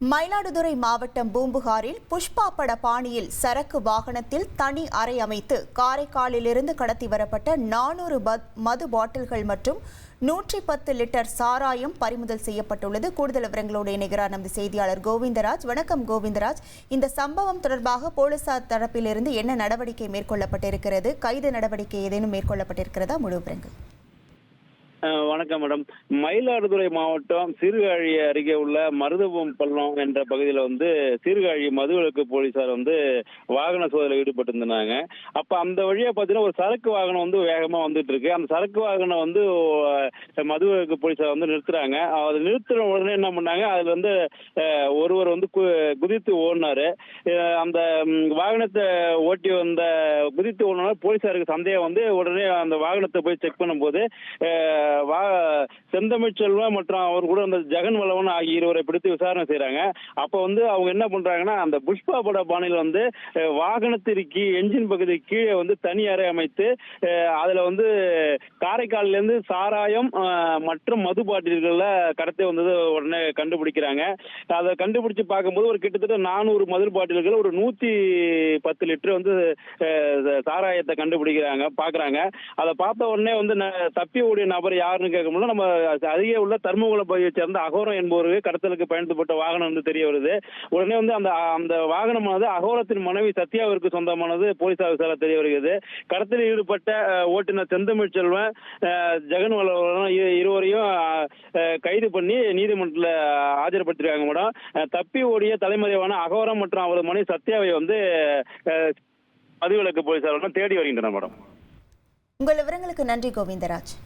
மயிலாடுதுறை மாவட்டம் பூம்புகாரில் புஷ்பா பட பாணியில் சரக்கு வாகனத்தில் தனி அறை அமைத்து காரைக்காலிலிருந்து கடத்தி வரப்பட்ட நானூறு மது பாட்டில்கள் மற்றும் நூற்றி பத்து லிட்டர் சாராயம் பறிமுதல் செய்யப்பட்டுள்ளது. கூடுதல் விவரங்களோடு இணைகிறார் நமது செய்தியாளர் கோவிந்தராஜ். வணக்கம் கோவிந்தராஜ். இந்த சம்பவம் தொடர்பாக போலீசார் தரப்பிலிருந்து என்ன நடவடிக்கை மேற்கொள்ளப்பட்டிருக்கிறது? கைது நடவடிக்கை ஏதேனும் மேற்கொள்ளப்பட்டிருக்கிறதா? முழு விவரங்கள். வணக்கம் மேடம். மயிலாடுதுறை மாவட்டம் சீர்காழி அருகே உள்ள மருதபம் பள்ளம் என்ற பகுதியில் வந்து சீர்காழி மதுவிலக்கு போலீசார் வந்து வாகன சோதனையில் ஈடுபட்டிருந்தாங்க. அப்ப அந்த வழியா பார்த்தீங்கன்னா ஒரு சரக்கு வாகனம் வந்து வேகமா வந்துட்டு இருக்கு அந்த சரக்கு வாகனம் வந்து மதுவிலக்கு போலீசார் வந்து நிறுத்துறாங்க. அதை நிறுத்துற உடனே என்ன பண்ணாங்க? அதுல வந்து ஒருவர் வந்து கு- குதித்து ஓடினாரு. அந்த வாகனத்தை ஓட்டி வந்த குதித்து ஓடினாலும் போலீசாருக்கு சந்தேகம் வந்து உடனே அந்த வாகனத்தை போய் செக் பண்ணும்போது வா செந்தமிழ் செல்வம் மற்றும் அவர் கூட அந்த ஜெகன் வல்லவன் ஆகிய இருவரை பிடித்து விசாரணை செய்யறாங்க அப்ப வந்து அவங்க என்ன பண்றாங்கன்னா அந்த புஷ்பா பட பாணியில் வந்து வாகனத்திற்கு என்ஜின் பகுதி கீழே வந்து தனி அறை அமைத்து அதுல வந்து காரைக்கால்ல இருந்து சாராயம் மற்றும் மது பாட்டில்கள்ல கடத்தி வந்தது உடனே கண்டுபிடிக்கிறாங்க. அதை கண்டுபிடிச்சு பார்க்கும்போது ஒரு கிட்டத்தட்ட நானூறு மது பாட்டில்கள் ஒரு நூத்தி பத்து லிட்டர் வந்து சாராயத்தை கண்டுபிடிக்கிறாங்க பாக்குறாங்க அதை பார்த்த உடனே வந்து ந- தப்பி ஓடிய நபர் யாருன்னு கேட்கும்போது நம்ம அருகே உள்ள தர்மகுல பகுதியை சேர்ந்த அகோரம் என்பவருக்கு கடத்தலுக்கு பயன்படுத்தப்பட்ட வாகனம் வந்து தெரிய வருது. உடனே வந்து அந்த அந்த வாகனமானது அகோரத்தின் மனைவி சத்யாவிற்கு சொந்தமானது போலீசார் விசாரணை தெரிய வருகிறது. கடத்தலில் ஈடுபட்ட ஓட்டுநர் செந்தமிழ் செல்வன் ஜெகன் வல்லவன் இரு- இருவரையும் கைது பண்ணி நீதிமன்றத்தில் ஆஜர்படுத்திருக்காங்க மேடம். தப்பி ஓடிய தலைமறைவான அகோரம் மற்றும் அவரது மனைவி சத்யாவை வந்து பதிவிலக்கு மதுவிலக்கு போலீசார் தேடி வருகின்றனர் மேடம். உங்கள் விவரங்களுக்கு நன்றி கோவிந்தராஜ்.